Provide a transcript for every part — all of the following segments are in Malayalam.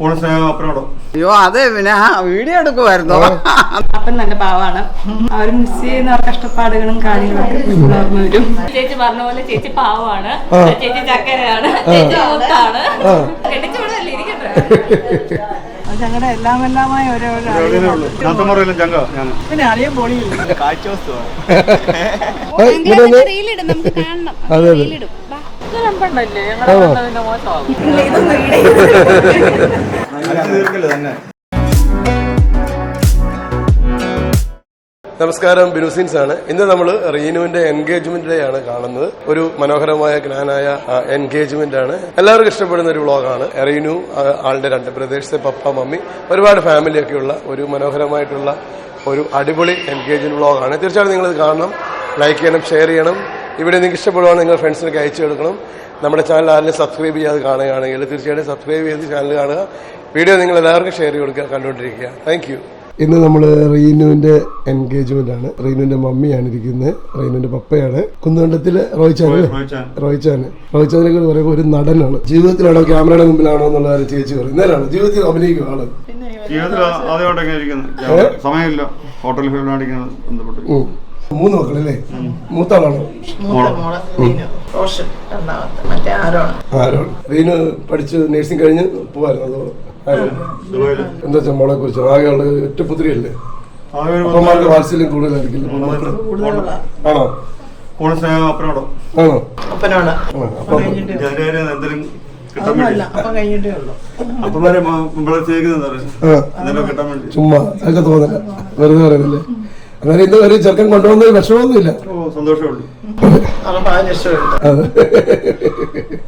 അയ്യോ അതെ പിന്നെ ആ വീഡിയോ എടുക്കുമായിരുന്നു അപ്പൻ നല്ല പാവാണ്. അവർ മിസ് ചെയ്യുന്ന കഷ്ടപ്പാടുകളും കാര്യങ്ങളൊക്കെ ഓർമ്മ വരും. ചേച്ചി പറഞ്ഞ പോലെ ചേച്ചി പാവമാണ് ചേച്ചി ചക്കരയാണ്. ചേച്ചി മൂത്താണ്. കെട്ടിച്ചോടല്ലേ ഇരിക്കട്ടെ. അത് ഞങ്ങളുടെ എല്ലാം എല്ലാമായ പിന്നെ അറിയാൻ അതെ അതെ. തീർക്കല്ലേ തന്നെ. നമസ്കാരം ബിനുസിൻസ് ആണ്. ഇന്ന് നമ്മൾ റീനുവിന്റെ എൻഗേജ്മെന്റ് ഡേ ആണ് കാണുന്നത്. ഒരു മനോഹരമായ ഗ്നാനായ എൻഗേജ്മെന്റ് ആണ്. എല്ലാവർക്കും ഇഷ്ടപ്പെടുന്ന ഒരു വ്ളോഗാണ് റീനു ആളുടെ രണ്ട് പ്രദേശത്തെ പപ്പ മമ്മി ഒരുപാട് ഫാമിലിയൊക്കെ ഉള്ള ഒരു മനോഹരമായിട്ടുള്ള ഒരു അടിപൊളി എൻഗേജ്മെന്റ് വ്ളോഗാണ് തീർച്ചയായിട്ടും നിങ്ങൾ ഇത് കാണണം. ലൈക്ക് ചെയ്യണം ഷെയർ ചെയ്യണം. ഇവിടെ നിങ്ങൾക്ക് ഇഷ്ടപ്പെടുവാണെങ്കിൽ നിങ്ങൾ ഫ്രണ്ട്സിനൊക്കെ അയച്ചു കൊടുക്കണം. നമ്മുടെ ചാനൽ ആരെങ്കിലും സബ്സ്ക്രൈബ് ചെയ്യാതെ കാണുകയാണെങ്കിൽ തീർച്ചയായിട്ടും സബ്സ്ക്രൈബ് ചെയ്ത് ചാനൽ കാണുക. വീഡിയോ നിങ്ങൾ എല്ലാവർക്കും ഷെയർ ചെയ്ത് കൊടുക്കുക കണ്ടുകൊണ്ടിരിക്കുക. താങ്ക് ഇന്ന് നമ്മൾ റീനുവിന്റെ എൻഗേജ്മെന്റ് ആണ്. റീനുവിന്റെ മമ്മിയാണ് ഇരിക്കുന്നത്. റീനുവിന്റെ പപ്പയാണ്. കുന്നുകണ്ടത്തിൽ റോയിച്ചാൻ റോയിച്ചാൻ. റോയിച്ചാനെ കുറിച്ച് പറയുമ്പോൾ ഒരു നടനാണ്. ജീവിതത്തിലാണോ ക്യാമറയുടെ മുമ്പിലാണോ എന്നുള്ള കാര്യം ചേച്ചി പറയും. നേരാണ് ജീവിതത്തിൽ അഭിനയിക്കും ആൾ ജീവിതത്തിൽ ഇരിക്കുന്നത് സമയമില്ല. ഹോട്ടൽ ബന്ധപ്പെട്ട്. മൂന്ന് മക്കളല്ലേ മൂത്ത ആളാണോ മറ്റേ ആരോണ്. ആരോട് റീനു പഠിച്ച് നഴ്സിംഗ് കഴിഞ്ഞ് പോവായിരുന്നു അതോ? എന്താ വെച്ചാൽ മോളെ കുറിച്ച്? ആകെയുള്ള ഒറ്റപുത്രിയല്ലേ ആകെ ഒരു അപ്പന്മാർക്ക് വാത്സല്യം ആണോ? അപ്പനോടോ. ആണോ? അപ്പനോട്. എന്തെങ്കിലും വേണ്ടി. ചുമ്മാ അതൊക്കെ തോന്നില്ല വെറുതെ പറയുന്നില്ലേ? അന്നേരം ഇന്ന് ഒരു ചെറുക്കൻ കൊണ്ടുവന്ന വിഷമമൊന്നുമില്ല.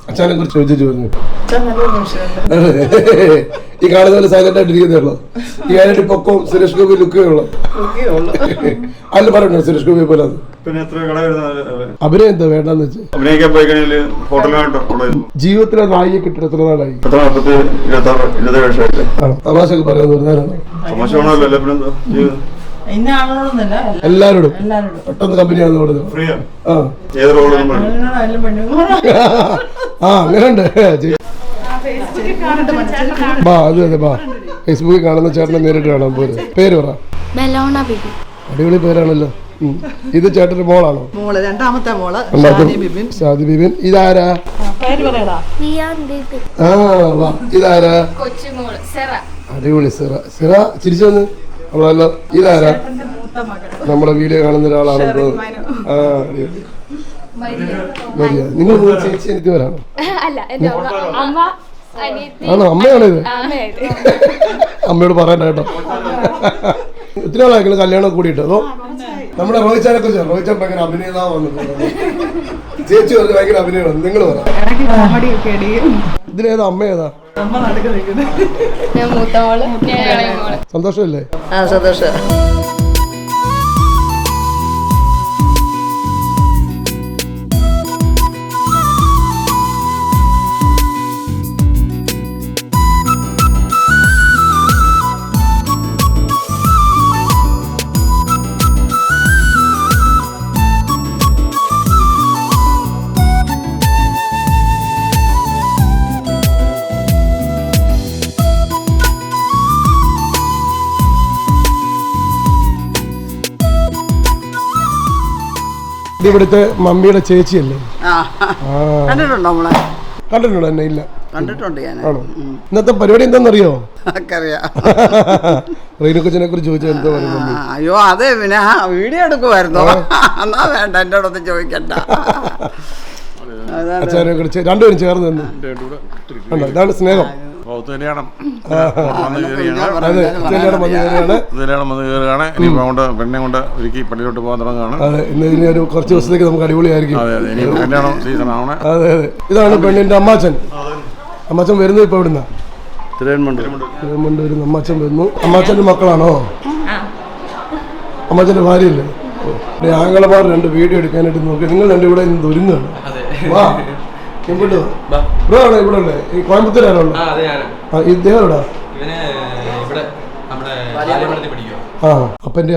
അച്ഛനെ കുറിച്ച് ചോദിച്ചു പറഞ്ഞു. ഈ കാണുന്ന പോലെ സൈലന്റ് ആയിട്ട് ഇരിക്കുന്നേ ഉള്ളൂ. ഈ ആയിട്ട് പൊക്കവും സുരേഷ് ഗോപി ലുക്കേ ഉള്ളൂ. അല്ല പറഞ്ഞു സുരേഷ് ഗോപി പോലെ അഭിനയം എന്താ വേണ്ടെന്ന് വെച്ച്? അഭിനയിക്കാൻ പോയി കഴിഞ്ഞാൽ ജീവിതത്തിലെ നായിക കിട്ടിയ എത്ര നാളായി? തമാശ പറയുന്നത് എല്ലാവരോടും പെട്ടെന്ന് കമ്പനിയാന്ന് കൊടുത്തു ആ. അങ്ങനെ ബാ അത് അതെ ബാ. ഫേസ്ബുക്കിൽ കാണുന്ന ചേട്ടനെ നേരിട്ട് കാണാൻ പോരും. പേര് പറ. ബലോണ ബിബി. അടിപൊളി പേരാണല്ലോ. ഇത് ചേട്ടന്റെ മോളാണോ? മോൾ രണ്ടാമത്തെ മോൾ ബിബിൻ. ഷാദി ബിബിൻ. ഇതാരാ? ആ വാ. ഇതാരാ? അടിപൊളി സിറ. സിറ ചിരിച്ചു വന്ന് അവളല്ലോ ഇതാരാ? നമ്മുടെ വീഡിയോ കാണുന്ന ആ അടിപൊളി. നിങ്ങൾ ചേച്ചി എനിക്ക് വരാണോ ആണോ? അമ്മയാണിത് ഇത്? അമ്മയോട് പറയണ്ട കേട്ടോ. ഒത്തിരി ആളായിരിക്കും കല്യാണം കൂടിയിട്ട്. അതോ? നമ്മുടെ റോഹിച്ചാനെ കുറിച്ച് റോഹിച്ചാൻ ഭയങ്കര അഭിനേതാവാണ് ചേച്ചി പറഞ്ഞ് ഭയങ്കര അഭിനയമാണ്. നിങ്ങൾ പറ. ഇടയ്ക്ക് കോമഡി ഒക്കെ അടിയും. ഇതിലേതാ? അമ്മ ഏതാ അമ്മ നടുക്ക് നിൽക്കുന്നത് ഞാൻ മൂത്ത മോൾ ഞാൻ ഇളയ മോൾ. സന്തോഷമല്ലേ ആ സന്തോഷം. ഇത് ഇവിടുത്തെ മമ്മിയുടെ ചേച്ചിയല്ലേ? കണ്ടിട്ടുണ്ടോ നമ്മളെ കണ്ടിട്ടുണ്ടോ? എന്നെ ഇല്ല. കണ്ടിട്ടുണ്ട് ഞാൻ. ആണോ? ഇന്നത്തെ പരിപാടി എന്താണെന്നറിയോ ആർക്കറിയാം റീനു കൊച്ചിനെ കുറിച്ച് ചോദിച്ചാൽ എന്താ പറയുക അയ്യോ അതെ പിന്നെ വീഡിയോ എടുക്കുമായിരുന്നോ എന്നാ വേണ്ട എന്റെ അടുത്ത് ചോദിക്കണ്ട. അച്ഛനെ കുറിച്ച് രണ്ടുപേരും ചേർന്ന് നിന്ന്. കണ്ടോ ഇതാണ് സ്നേഹം. കല്യാണം. കല്യാണം വന്നു കയറുകയാണ്. ഇനിയിപ്പോ കൊണ്ട് പെണ്ണെ കൊണ്ട് ഒരുക്കി പള്ളിയിലോട്ട് പോകാൻ തുടങ്ങുകയാണ്. ഇന്ന് ഇനി ഒരു കുറച്ച് ദിവസത്തേക്ക് നമുക്ക് അടിപൊളിയായിരിക്കും. അതെ അതെ ഇനി കല്യാണം സീസൺ ആവണേ. അതെ അതെ. ഇതാണ് പെണ്ണിന്റെ അമ്മാച്ചൻ. അമ്മാച്ചൻ വരുന്നു ഇപ്പൊ എവിടുന്ന? തിരുവനന്തപുരം. തിരുവനന്തപുരം അമ്മാച്ചൻ വരുന്നു. അമ്മാച്ചന്റെ മക്കളാണോ? അമ്മാച്ചന്റെ ഭാര്യയല്ലേ? ആങ്ങളമാർ രണ്ട് വീഡിയോ എടുക്കാനായിട്ട് നോക്കി. നിങ്ങൾ രണ്ടു ഇവിടെ നിന്ന് ഒരുങ്ങാണ് വാ. ഇങ്ങോട്ട് ബ്രോ ആണോ? ഇവിടെ ഈ കോയമ്പത്തൂരാണോ? ഉള്ളത്? ആ അതെ ഞാനാ. ആ ഇദ്ദേഹം എവിടാ? ഇവന് ഇവിടെ നമ്മുടെ ബാല്യപഠനത്തിൽ പഠിക്കുക ആ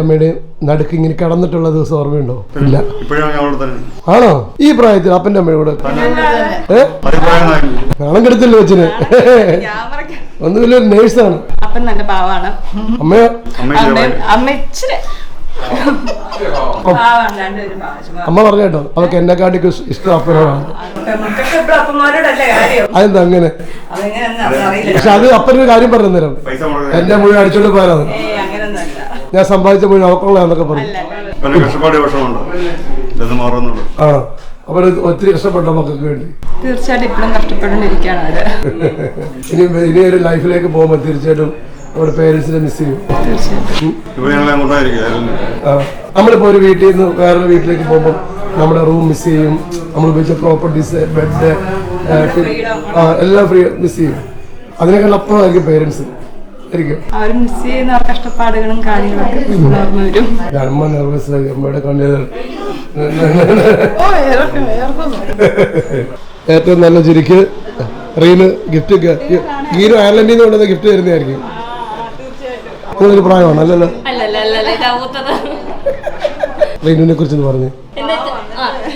അമ്മയുടെയും നടുക്ക് ഇങ്ങനെ കിടന്നിട്ടുള്ള ദിവസം ഓർമ്മയുണ്ടോ? ഇല്ല. ഇപ്പോഴും ഞാൻ അവിടെ തന്നെ. ആണോ? ഈ പ്രായത്തിൽ അപ്പന്റെ അമ്മയുടെ കൂടെ? ഏ? അഭിപ്രായം നാണം കെടുത്തില്ല വെച്ചിന് ഒന്നുമില്ല ഒരു നേഴ്സാണ് അപ്പൻ നല്ല പാവാണ്. അമ്മയോ? അമ്മ അമ്മ ഇച്ചിരി അമ്മ പറഞ്ഞോ കേട്ടോ അവർക്ക് എന്നെക്കാട്ടിക്ക് ഇഷ്ടം അപ്പനോടാണ് നമുക്കൊക്കെ ഇപ്പൊ അപ്പന്മാരോടല്ലേ കാര്യം? അതെന്താ അങ്ങനെ? പക്ഷെ അത് അപ്പനൊരു കാര്യം പറഞ്ഞു തരാം. എന്റെ മുഴുവൻ അടിച്ചോണ്ട് അങ്ങനൊന്നുമല്ല. ഞാൻ സമ്പാദിച്ച മുഴുവൻ പറഞ്ഞു. വിഷമമുണ്ട് ഇതൊന്നും മാറുന്നുള്ളൂ. ആ അപ്പോൾ ഒത്തിരി കഷ്ടപ്പെട്ട മക്കൾക്ക് വേണ്ടി. തീർച്ചയായിട്ടും ഇപ്പോഴും കഷ്ടപ്പെട്ടുകൊണ്ടിരിക്കുകയാണ് ഇനി ഇനി ഒരു ലൈഫിലേക്ക് പോകുമ്പോൾ തീർച്ചയായിട്ടും നമ്മുടെ പേരൻസിനെ മിസ് ചെയ്യും. നമ്മളിപ്പോ ഒരു വീട്ടിൽ നിന്ന് വേറൊരു വീട്ടിലേക്ക് പോകുമ്പോൾ നമ്മുടെ റൂം മിസ് ചെയ്യും. നമ്മൾ ഉപയോഗിച്ച പ്രോപ്പർട്ടീസ് ബെഡ് എല്ലാം ഫ്രീ മിസ് ചെയ്യും. അതിനേക്കാൾ അപ്പുറമായിരിക്കും പേരൻസ് കഷ്ടപ്പാടുകളും കാര്യങ്ങളൊക്കെ അമ്മ നെർവസ് ആയി അമ്മയുടെ കണ്ണിൽ ഏറ്റവും നല്ല ചിരിക്ക് റീന് ഗിഫ്റ്റ് ഗീനു അയർലൻഡിൽ നിന്ന് കൊണ്ടുവന്ന ഗിഫ്റ്റ് തരുന്നതായിരിക്കും നിങ്ങളൊരു പ്രായമാണ്? അല്ലല്ലോ. റീനുവിനെ കുറിച്ച് പറഞ്ഞു.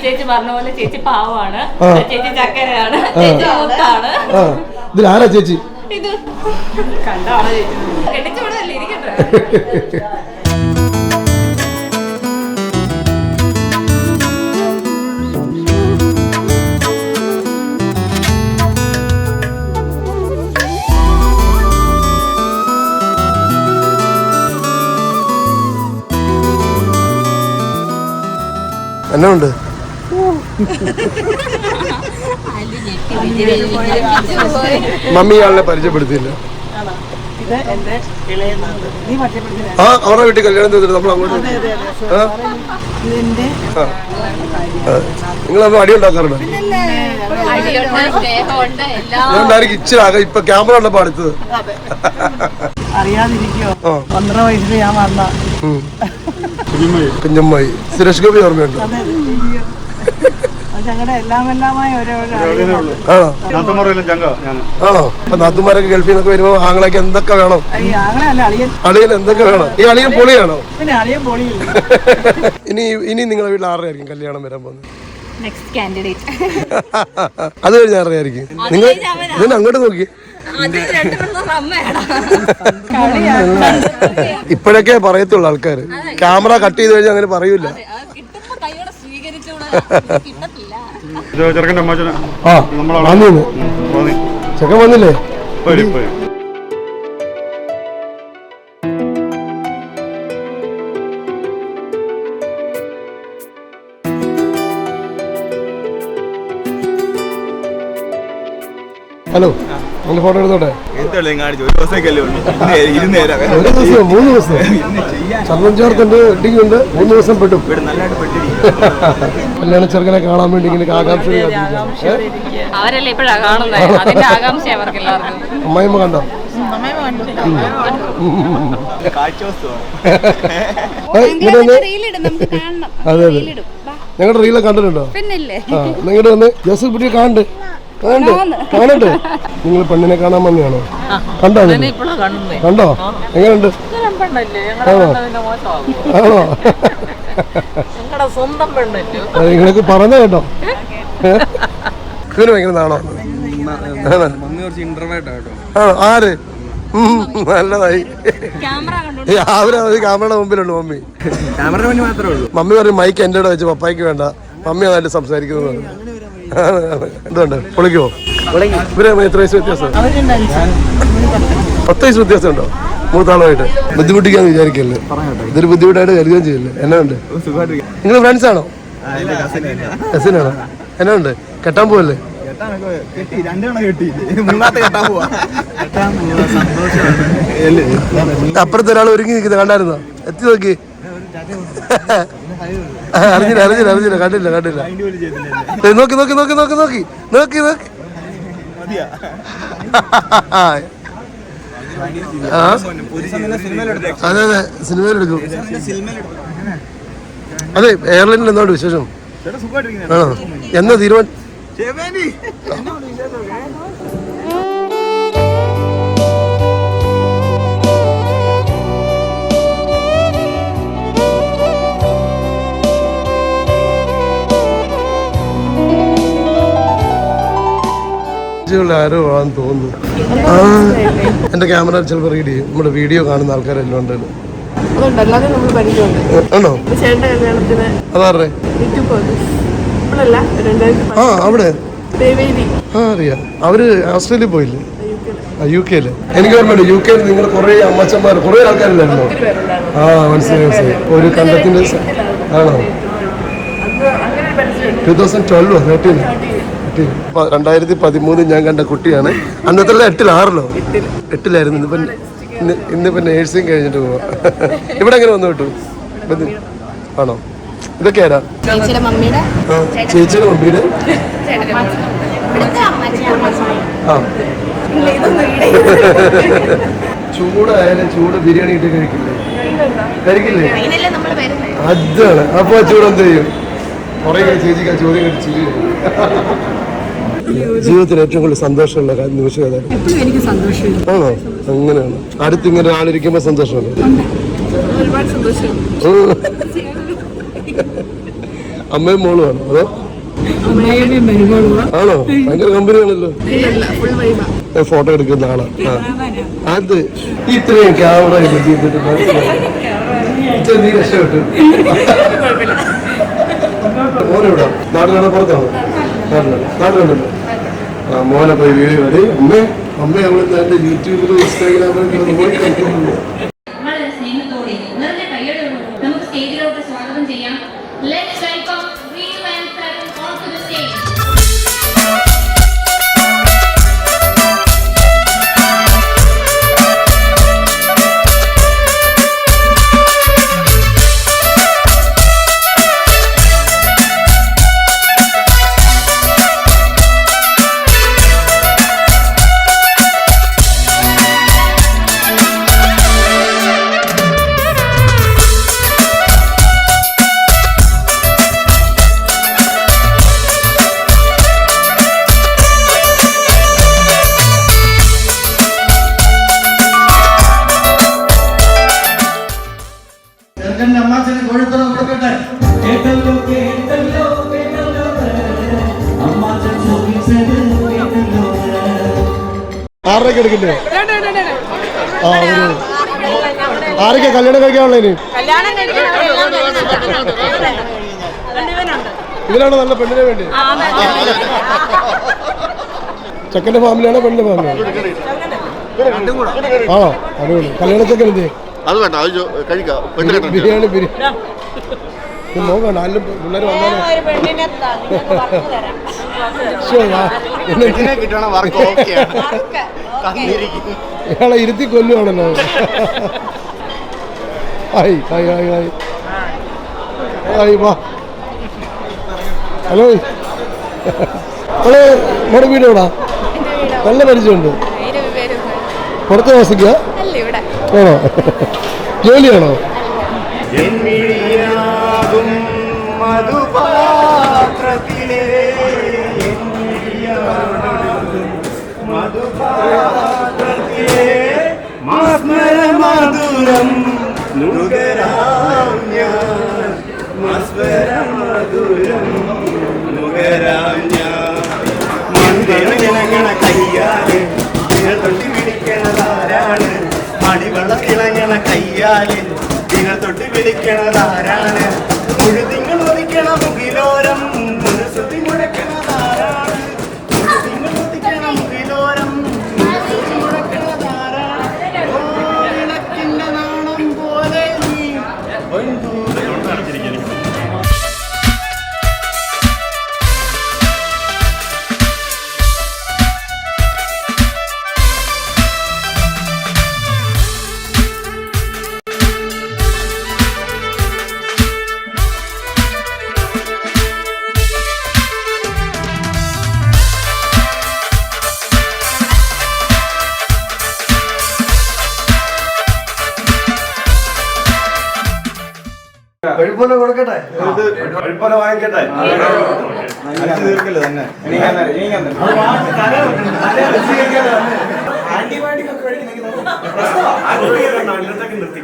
ചേച്ചി പറഞ്ഞ പോലെ ചേച്ചി പാവമാണ്. ചേച്ചി ചക്കരയാണ്. ചേച്ചി മൂത്താണ്. ആ. ഇതിൽ ആരാ ചേച്ചി? ഇത് കണ്ടാണോ ചേച്ചി. ഇരിക്കട്ടെ? എന്നാ ഉണ്ട്? മമ്മി ആളിനെ പരിചയപ്പെടുത്തിയില്ല. ആ അവരുടെ വീട്ടിൽ കല്യാണം ചെയ്തിട്ട് നമ്മൾ അങ്ങോട്ട് നിങ്ങളൊന്നും അടി ഉണ്ടാക്കാറുണ്ട്? ഇച്ചിരി ആകെ ഇപ്പൊ ക്യാമറ ഉണ്ടപ്പോ അടുത്തത്. അറിയാതിരിക്കോ. പന്ത്രണ്ട് വയസ്സിൽ ഞാൻ വന്ന. കുഞ്ഞമ്മായി സുരേഷ് ഗോപി ഓർമ്മയുണ്ടോ? അത്. ഞങ്ങളുടെ എല്ലാം എല്ലാമായ ഓരോ ആണോ? അപ്പൊ നാത്തുമാരൊക്കെ ഗൾഫിൽ നിന്നൊക്കെ വരുമ്പോ ആങ്ങളൊക്കെ എന്തൊക്കെ വേണം? അളിയൻ. എന്തൊക്കെ വേണം? ഈ അളിയൻ പൊളിയാണോ? ഇനി ഇനി നിങ്ങളെ വീട്ടിൽ ആരുടെ കല്യാണം വരാൻ പോകുന്നത്? നെക്സ്റ്റ് കാൻഡിഡേറ്റ് അത് കഴിഞ്ഞ ആരുടെ ആയിരിക്കും നിങ്ങൾ അങ്ങോട്ട് നോക്കി. ഇപ്പോഴൊക്കെ പറയത്തുള്ളൂ ആൾക്കാർ ക്യാമറ കട്ട് ചെയ്ത് കഴിഞ്ഞാൽ അങ്ങനെ പറയൂല. ചെക്കൻ വന്നില്ലേ? ഹലോ. എന്റെ ഫോട്ടോ എടുത്തോട്ടെ? ഒരു ദിവസം മൂന്ന് ദിവസം ചർമ്മം ചേർത്തുണ്ട് ഉണ്ട് മൂന്ന് ദിവസം പെട്ടും. കല്യാണ ചെറുക്കനെ കാണാൻ വേണ്ടി ഇങ്ങനെ ആകാംക്ഷ അവരല്ലേ ഇപ്പഴാ കാണുന്നത്? അതിന്റെ ആകാംക്ഷ അവർക്ക് എല്ലാവർക്കും അമ്മായിമ്മ കണ്ടോ. അതെ അതെ. വാ. ഞങ്ങളുടെ റീലെ കണ്ടിട്ടുണ്ടോ? നിങ്ങളുടെ വന്ന് ജോസഫ് കുട്ടിയെ കാണണ്ട് കാണണ്ട് കാണണ്ട് നിങ്ങൾ പെണ്ണിനെ കാണാൻ വന്നെയാണോ കണ്ടോ? കണ്ടോ? എങ്ങനെയുണ്ട്? ആണോ? ആണോ? നിങ്ങൾക്ക് പറഞ്ഞ കേട്ടോ. ഇതിന് ഭയങ്കര നാണോ? ആര്? നല്ലതായി. ക്യാമറ കണ്ടു രാവിലെ ക്യാമറയുടെ മുമ്പിലുണ്ട് മമ്മി. ക്യാമറ വേണ്ടി മാത്രമേ ഉള്ളൂ. മമ്മി പറയും മൈക്ക് എന്റെ കൂടെ വെച്ച് പപ്പായ്ക്ക് വേണ്ട. മമ്മി അതായിട്ട് സംസാരിക്കുന്നത് എന്തുണ്ട് പൊളിക്കുമോ ഇവരെ എത്ര വയസ്സ് വ്യത്യാസം? പത്ത് വയസ്സ് വ്യത്യാസം ഉണ്ടോ? മൂത്താളുമായിട്ട് ബുദ്ധിമുട്ടിക്കാന്ന് വിചാരിക്കല്ലേ? ഇതൊരു ബുദ്ധിമുട്ടായിട്ട് കരുതുകയും ചെയ്യല്ലേ? എന്നാ ഉണ്ട്? നിങ്ങൾ ഫ്രണ്ട്സ് ആണോ? കസിനാണോ? എന്നാ ഉണ്ട്? കെട്ടാൻ പോവല്ലേ? അപ്പുറത്ത് ഒരാൾ ഒരുങ്ങി നിൽക്കുന്നത് കണ്ടായിരുന്നോ? എത്തി നോക്കി. അറിഞ്ഞില്ല അറിഞ്ഞില്ല അറിഞ്ഞില്ല. കണ്ടില്ല കണ്ടില്ല. നോക്കി നോക്കി നോക്കി നോക്കി നോക്കി. നോക്കി നോക്കി. അതെ അതെ. സിനിമയിലെടുക്കും അതെ എയർലൈനിൽ എന്തുകൊണ്ട് വിശേഷം? ആണോ? എന്നാ തീരുമാനം പരിചയമുള്ള ആരോ ആണെന്ന് തോന്നുന്നു. ആ എന്റെ ക്യാമറ ചിലപ്പോൾ റീഡ് ചെയ്യും. നമ്മുടെ വീഡിയോ കാണുന്ന ആൾക്കാരെല്ലാം ഉണ്ടല്ലോ. ആണോ? അതാറേ ആ അവിടെ? ആ അറിയാം. അവർ ഓസ്ട്രേലിയ പോയില്ലേ? യു കെയിൽ എനിക്ക് ഓർമ്മയുണ്ട് യു കെയിൽ നിങ്ങൾ കുറെ അമ്മച്ചന്മാർ കുറെ ആൾക്കാരില്ലായിരുന്നോ? ആ മനസ്സിലായി മനസ്സിലായി. ഒരു കണ്ടത്തിന്റെ ആണോ? ടൂ തൗസൻഡ് ട്വൽവോ തേർട്ടീൻ രണ്ടായിരത്തി പതിമൂന്നിൽ ഞാൻ കണ്ട കുട്ടിയാണ്. അന്നത്തെ എട്ടിൽ ആറിലോ? എട്ടിലായിരുന്നു. ഇന്നിപ്പം ഇന്ന് ഇന്നിപ്പം നേഴ്സിംഗ് കഴിഞ്ഞിട്ട് പോവാ. ഇവിടെ എങ്ങനെ വന്നു കിട്ടു? ആണോ? ഇതൊക്കെ ആരാ? ചേച്ചിയുടെ മമ്മിയുടെ ആ ചൂടായാലും ചൂട് ബിരിയാണി ഇട്ട് കഴിക്കില്ലേ? കഴിക്കില്ലേ? അതാണ്. അപ്പൊ ആ ചൂട് എന്ത് ചെയ്യും? കുറെ ചേച്ചിക്ക് ആ ചോദ്യം വരും. ജീവിതത്തിൽ ഏറ്റവും കൂടുതൽ സന്തോഷമുള്ള നിമിഷം എനിക്ക് സന്തോഷമില്ല. ആണോ? അങ്ങനെയാണ്. അടുത്ത് ഇങ്ങനെ ആളിരിക്കുമ്പോ സന്തോഷമുണ്ട് ഒരുപാട് സന്തോഷം. അമ്മയും മോളുമാണ് അതോ? ആണോ? ഭയങ്കര കമ്പനിയാണല്ലോ. ഫോട്ടോ എടുക്കുന്ന ആളാണ്. അത് ഇത്രയും ക്യാമറ നീ രക്ഷപ്പെട്ടു. നാട്ടിലാണ് പുറത്താണോ? നാട്ടിലാണ് നാട്ടിലുണ്ടല്ലോ. മോനെ പോയി വീഡിയോ കടി അമ്മ അമ്മ അവൾ എന്റെ യൂട്യൂബിലും ഇൻസ്റ്റാഗ്രാമിലും നമുക്ക് സ്റ്റേജിലോട്ട് സ്വാഗതം ചെയ്യാം. എടുക്കണ്ടേ ആ ഒരു ആരൊക്കെ കല്യാണം കഴിക്കാനുള്ള ഇനി? ഇതിലാണോ നല്ല പെണ്ണിനെ വേണ്ടി. ചെക്കന്റെ ഫാമിലിയാണോ പെണ്ണിന്റെ ഫാമിലിയാണോ? ആ അടിപൊളി. കല്യാണ ചെക്കൻ എന്തേ അത് വേണ്ട അത് ചോ- കഴിക്കാം. ബിരിയാണി ബിരിയാണി. ആരും പിള്ളേർ വന്നാലോ ഇയാളെ ഇരുത്തി കൊല്ലുവാണല്ലോ. Hi hi hi hi. Hi വാ. ഹലോ. മോളെ നമ്മുടെ വീട് എവിടാ? നല്ല പരിചയമുണ്ട്. പുറത്ത് താമസിക്കുക ആണോ? ജോലിയാണോ? മധുപാത്രത്തിലെ മധുപാത്രത്തിലെ മാസ്മര മധുരം നുകരാം ഞാൻ മാസ്മര മധുരം നുകരാം ഞാൻ മൺതിളങ്ങണ കയ്യാൽ നിങ്ങൾ തൊട്ടി പിടിക്കണതാരാണ്? മണിവെള്ളത്തിളങ്ങണ കയ്യാൽ തൊട്ടി പിടിക്കണതാരാണ്? Era വെളുപ്പോലെ കൊടുക്കട്ടെ വെളുപ്പല വാങ്ങിക്കട്ടെ തീർക്കല്ലേ തന്നെ ആന്റിബയോട്ടിക് ഒക്കെ നിർത്തി